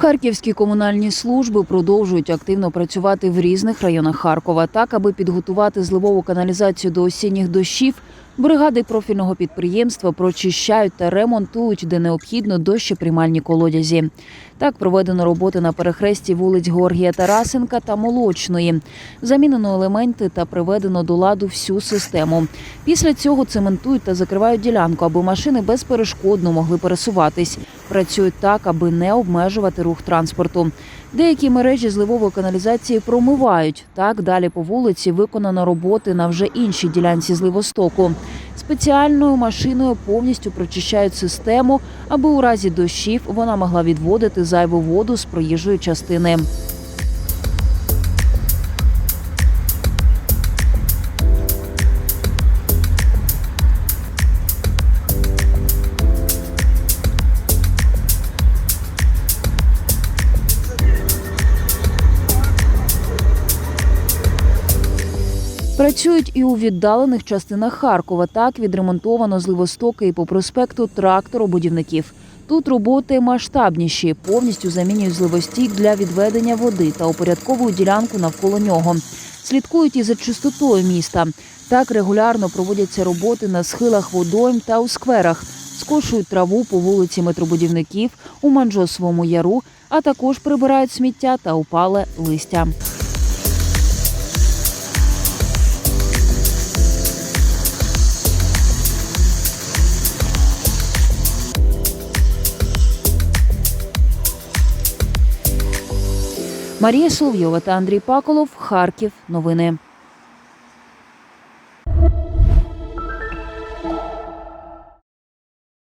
Харківські комунальні служби продовжують активно працювати в різних районах Харкова, так аби підготувати зливову каналізацію до осінніх дощів. Бригади профільного підприємства прочищають та ремонтують, де необхідно дощеприймальні колодязі. Так проведено роботи на перехресті вулиць Георгія Тарасенка та Молочної. Замінено елементи та приведено до ладу всю систему. Після цього цементують та закривають ділянку, аби машини безперешкодно могли пересуватись. Працюють так, аби не обмежувати рух транспорту. Деякі мережі зливової каналізації промивають. Так далі по вулиці виконано роботи на вже іншій ділянці зливостоку. Спеціальною машиною повністю прочищають систему, аби у разі дощів вона могла відводити зайву воду з проїжджої частини. Працюють і у віддалених частинах Харкова. Так відремонтовано зливостоки і по проспекту тракторобудівників. Тут роботи масштабніші, повністю замінюють зливостік для відведення води та упорядковують ділянку навколо нього. Слідкують і за чистотою міста. Так регулярно проводяться роботи на схилах водойм та у скверах, скошують траву по вулиці метробудівників у Манжосовому яру, а також прибирають сміття та упале листя. Марія Соловйова та Андрій Паколов. Харків. Новини.